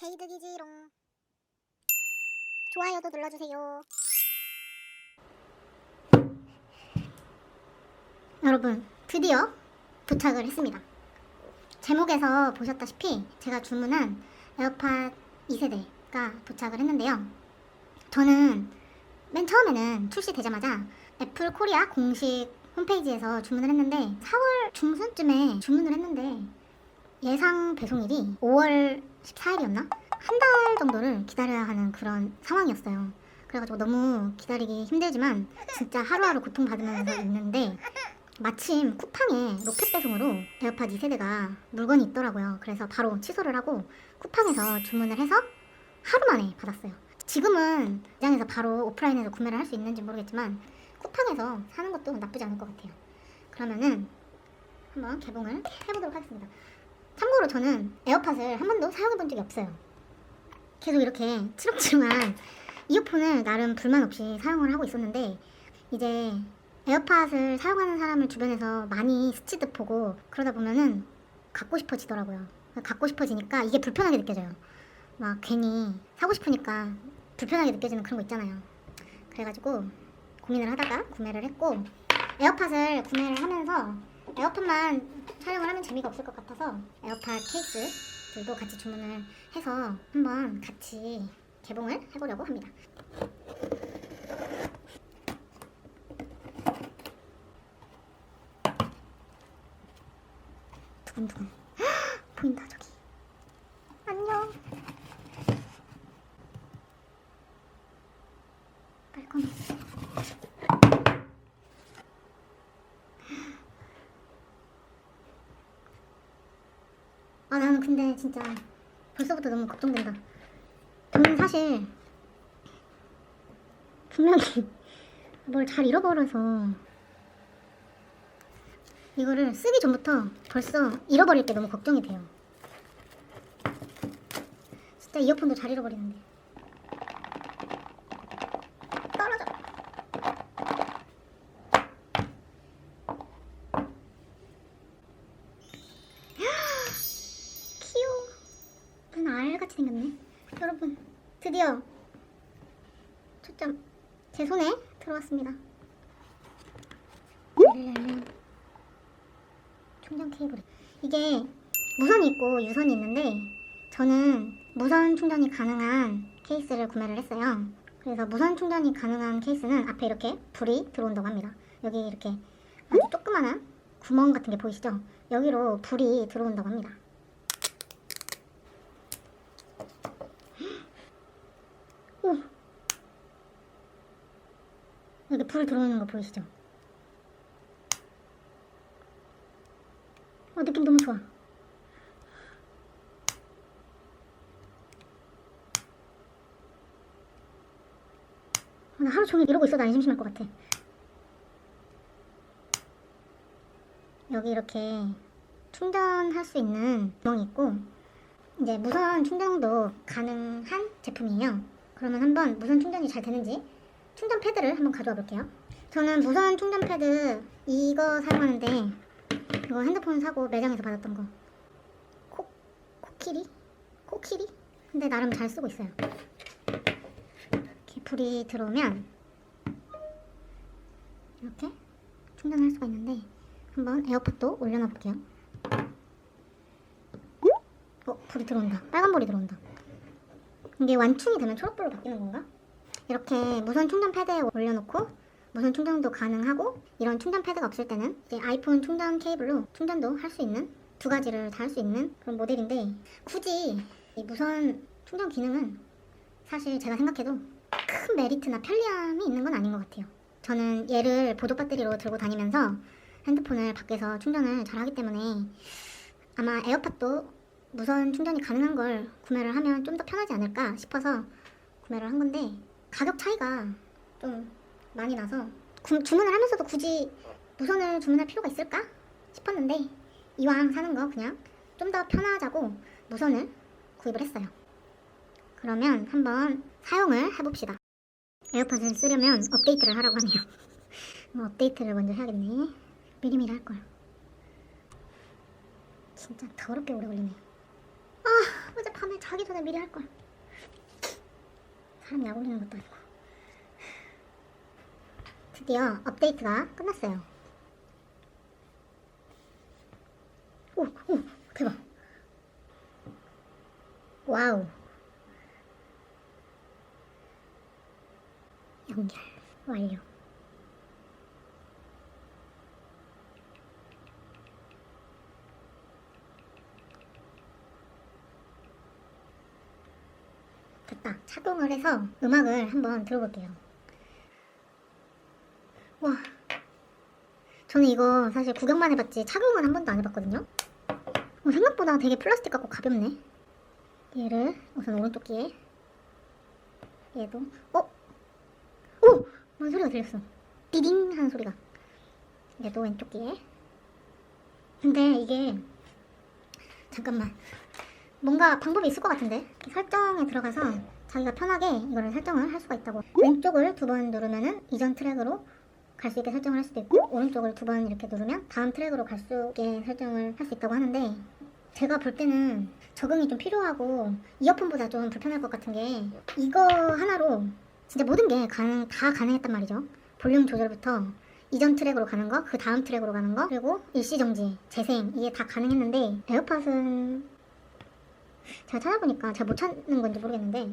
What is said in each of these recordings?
게이득이지롱. 좋아요도 눌러주세요. 여러분, 드디어 도착을 했습니다. 제목에서 보셨다시피 제가 주문한 에어팟 2세대가 도착을 했는데요. 저는 맨 처음에는 출시되자마자 애플 코리아 공식 홈페이지에서 주문을 했는데 4월 중순쯤에 주문을 했는데 예상 배송일이 5월 14일이었나? 한 달 정도를 기다려야 하는 그런 상황이었어요. 그래가지고 너무 기다리기 힘들지만 진짜 하루하루 고통받으면서 있는데 마침 쿠팡에 로켓 배송으로 에어팟 2세대가 물건이 있더라고요. 그래서 바로 취소를 하고 쿠팡에서 주문을 해서 하루 만에 받았어요. 지금은 매장에서 바로 오프라인에서 구매를 할 수 있는지 모르겠지만 쿠팡에서 사는 것도 나쁘지 않을 것 같아요. 그러면은 한번 개봉을 해보도록 하겠습니다. 참고로 저는 에어팟을 한 번도 사용해 본 적이 없어요. 계속 이렇게 치렁치렁한 이어폰을 나름 불만 없이 사용을 하고 있었는데 이제 에어팟을 사용하는 사람을 주변에서 많이 스치듯 보고 그러다 보면은 갖고 싶어지더라고요. 갖고 싶어지니까 이게 불편하게 느껴져요. 막 괜히 사고 싶으니까 불편하게 느껴지는 그런 거 있잖아요. 그래가지고 고민을 하다가 구매를 했고 에어팟을 구매를 하면서 에어팟만 촬영을 하면 재미가 없을 것 같아서 에어팟 케이스들도 같이 주문을 해서 한번 같이 개봉을 해보려고 합니다. 두근두근. 보인다 저기. 안녕. 빨리 꺼내 아 나는 근데 진짜 벌써부터 너무 걱정된다 저는 사실 분명히 뭘 잘 잃어버려서 이거를 쓰기 전부터 벌써 잃어버릴 게 너무 걱정이 돼요. 진짜 이어폰도 잘 잃어버리는데. 떨어져. 귀여워. 알같이 생겼네. 여러분, 드디어 초점 제 손에 들어왔습니다. 충전 케이블. 이게 무선이 있고 유선이 있는데 저는 무선 충전이 가능한 케이스를 구매를 했어요. 그래서 무선 충전이 가능한 케이스는 앞에 이렇게 불이 들어온다고 합니다. 여기 이렇게 아주 조그마한 구멍 같은 게 보이시죠? 여기로 불이 들어온다고 합니다. 여기 불 들어오는 거 보이시죠? 어, 느낌 너무 좋아. 어, 나 하루 종일 이러고 있어도 안 심심할 것 같아. 여기 이렇게 충전할 수 있는 구멍이 있고 이제 무선 충전도 가능한 제품이에요. 그러면 한번 무선 충전이 잘 되는지 충전 패드를 한번 가져와 볼게요. 저는 무선 충전 패드 이거 사용하는데 이거 핸드폰 사고 매장에서 받았던 거. 코, 코끼리? 코끼리? 근데 나름 잘 쓰고 있어요. 이렇게 불이 들어오면 이렇게 충전할 수가 있는데 한번 에어팟도 올려놔 볼게요. 어, 불이 들어온다. 빨간 불이 들어온다. 이게 완충이 되면 초록불로 바뀌는 건가? 이렇게 무선 충전 패드에 올려놓고 무선 충전도 가능하고 이런 충전 패드가 없을 때는 이제 아이폰 충전 케이블로 충전도 할 수 있는 두 가지를 다 할 수 있는 그런 모델인데 굳이 이 무선 충전 기능은 사실 제가 생각해도 큰 메리트나 편리함이 있는 건 아닌 것 같아요. 저는 얘를 보조 배터리로 들고 다니면서 핸드폰을 밖에서 충전을 잘 하기 때문에 아마 에어팟도 무선 충전이 가능한 걸 구매를 하면 좀 더 편하지 않을까 싶어서 구매를 한 건데 가격 차이가 좀 많이 나서 구- 주문을 하면서도 굳이 무선을 주문할 필요가 있을까 싶었는데 이왕 사는 거 그냥 좀 더 편하자고 무선을 구입을 했어요. 그러면 한번 사용을 해봅시다. 에어팟을 쓰려면 업데이트를 하라고 하네요. 뭐 업데이트를 먼저 해야겠네. 미리미리 할 걸. 진짜 더럽게 오래 걸리네. 아 어제 밤에 자기 전에 미리 할 걸. 사람 약 올리는 것도 아니고. 드디어 업데이트가 끝났어요. 오, 오, 대박. 와우. 연결 완료. 됐다. 착용을 해서 음악을 한번 들어볼게요. 와. 저는 이거 사실 구경만 해봤지 착용은 한 번도 안 해봤거든요. 어, 생각보다 되게 플라스틱 같고 가볍네. 얘를 우선 오른쪽 귀에 얘도 어? 오! 뭔 소리가 들렸어. 띠딩 하는 소리가. 얘도 왼쪽 귀에. 근데 이게 잠깐만 뭔가 방법이 있을 것 같은데? 설정에 들어가서 자기가 편하게 이거를 설정을 할 수가 있다고. 왼쪽을 두 번 누르면은 이전 트랙으로 갈 수 있게 설정을 할 수도 있고 오른쪽을 두 번 이렇게 누르면 다음 트랙으로 갈 수 있게 설정을 할 수 있다고 하는데 제가 볼 때는 적응이 좀 필요하고 이어폰보다 좀 불편할 것 같은 게 이거 하나로 진짜 모든 게 가능 다 가능했단 말이죠. 볼륨 조절부터 이전 트랙으로 가는 거, 그 다음 트랙으로 가는 거, 그리고 일시정지, 재생 이게 다 가능했는데 에어팟은 제가 찾아보니까 제가 못 찾는 건지 모르겠는데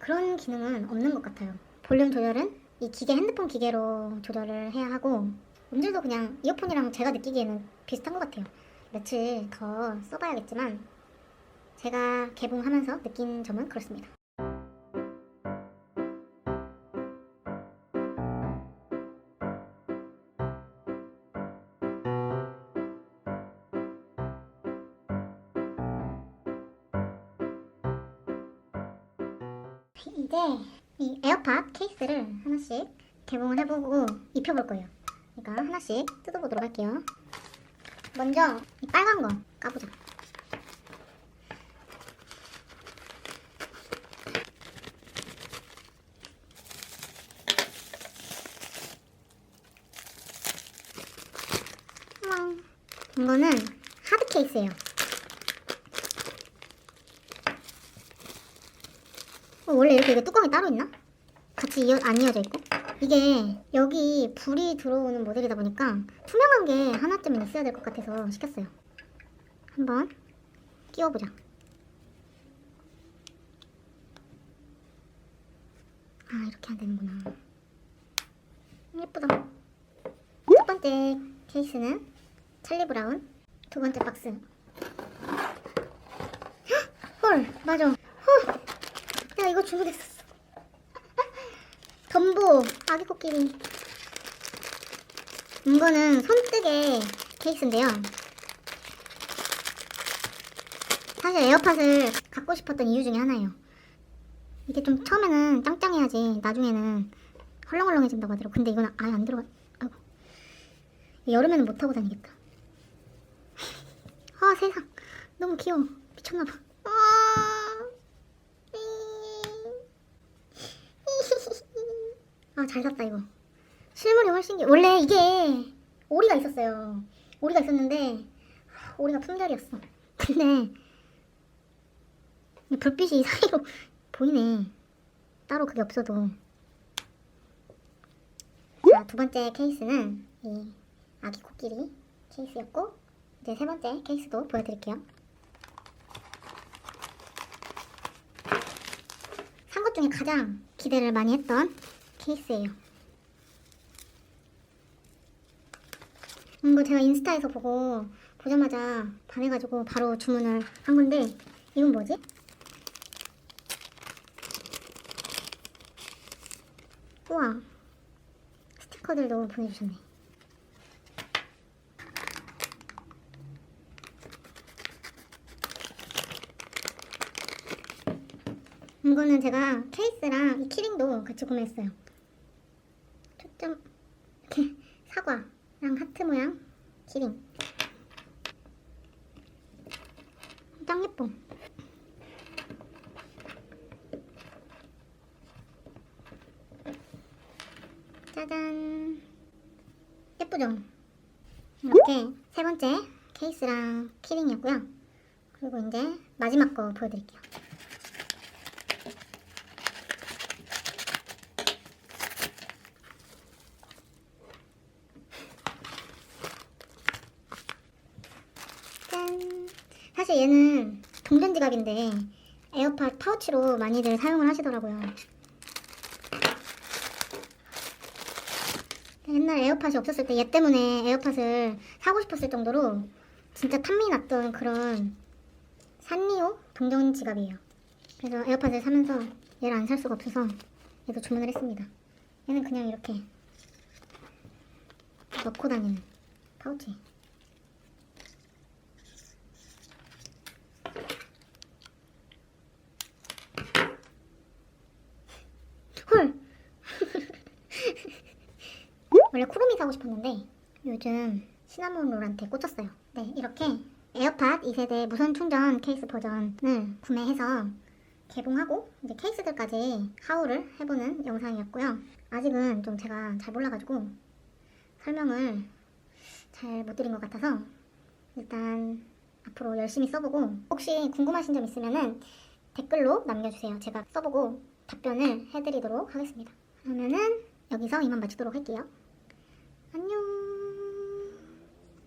그런 기능은 없는 것 같아요. 볼륨 조절은 이 기계 핸드폰 기계로 조절을 해야 하고 음질도 그냥 이어폰이랑 제가 느끼기에는 비슷한 것 같아요. 며칠 더 써봐야겠지만 제가 개봉하면서 느낀 점은 그렇습니다. 이제 이 에어팟 케이스를 하나씩 개봉을 해보고 입혀볼 거예요. 그러니까 하나씩 뜯어보도록 할게요. 먼저 이 빨간 거 까보자. 우왕. 이거는 하드 케이스예요. 어, 원래 이렇게 이게 뚜껑이 따로 있나? 같이 이어, 안 이어져 있고? 이게 여기 불이 들어오는 모델이다 보니까 투명한 게 하나쯤은 있어야 될 것 같아서 시켰어요. 한번 끼워보자. 아 이렇게 안 되는구나. 예쁘다. 첫 번째 케이스는 찰리 브라운 두 번째 박스. 헉! 헐 맞아 이거 주문했었어. 덤보 아기 코끼리. 이거는 손뜨개 케이스인데요. 사실 에어팟을 갖고 싶었던 이유 중에 하나예요. 이게 좀 처음에는 짱짱해야지 나중에는 헐렁헐렁해진다고 하더라고. 근데 이거는 아예 안 들어가 아이고. 여름에는 못 하고 다니겠다. 아 세상. 너무 귀여워. 미쳤나봐 아 아, 잘 샀다, 이거. 실물이 훨씬, 귀- 원래 이게 오리가 있었어요. 오리가 있었는데, 하, 오리가 품절이었어. 근데, 이 불빛이 사이로 보이네. 따로 그게 없어도. 자, 두 번째 케이스는 이 아기 코끼리 케이스였고, 이제 세 번째 케이스도 보여드릴게요. 산 것 중에 가장 기대를 많이 했던 케이스예요. 이거 제가 인스타에서 보고 보자마자 반해가지고 바로 주문을 한 건데 이건 뭐지? 우와 스티커들도 보내주셨네. 이거는 제가 케이스랑 이 키링도 같이 구매했어요. 초점 이렇게 사과랑 하트 모양 키링. 짱 예뻐. 짜잔. 예쁘죠? 이렇게 세 번째 케이스랑 키링이었고요. 그리고 이제 마지막 거 보여드릴게요. 사실 얘는 동전 지갑인데 에어팟 파우치로 많이들 사용을 하시더라고요. 옛날 에어팟이 없었을 때 얘 때문에 에어팟을 사고 싶었을 정도로 진짜 탐미 났던 그런 산리오 동전 지갑이에요. 그래서 에어팟을 사면서 얘를 안 살 수가 없어서 얘도 주문을 했습니다. 얘는 그냥 이렇게 넣고 다니는 파우치. 헐! 원래 쿠로미 사고 싶었는데 요즘 시나몬 롤한테 꽂혔어요. 네, 이렇게 에어팟 2세대 무선 충전 케이스 버전을 구매해서 개봉하고 이제 케이스들까지 하울을 해보는 영상이었고요. 아직은 좀 제가 잘 몰라가지고 설명을 잘 못 드린 것 같아서 일단 앞으로 열심히 써보고 혹시 궁금하신 점 있으면은 댓글로 남겨주세요. 제가 써보고 답변을 해드리도록 하겠습니다. 그러면은 여기서 이만 마치도록 할게요. 안녕.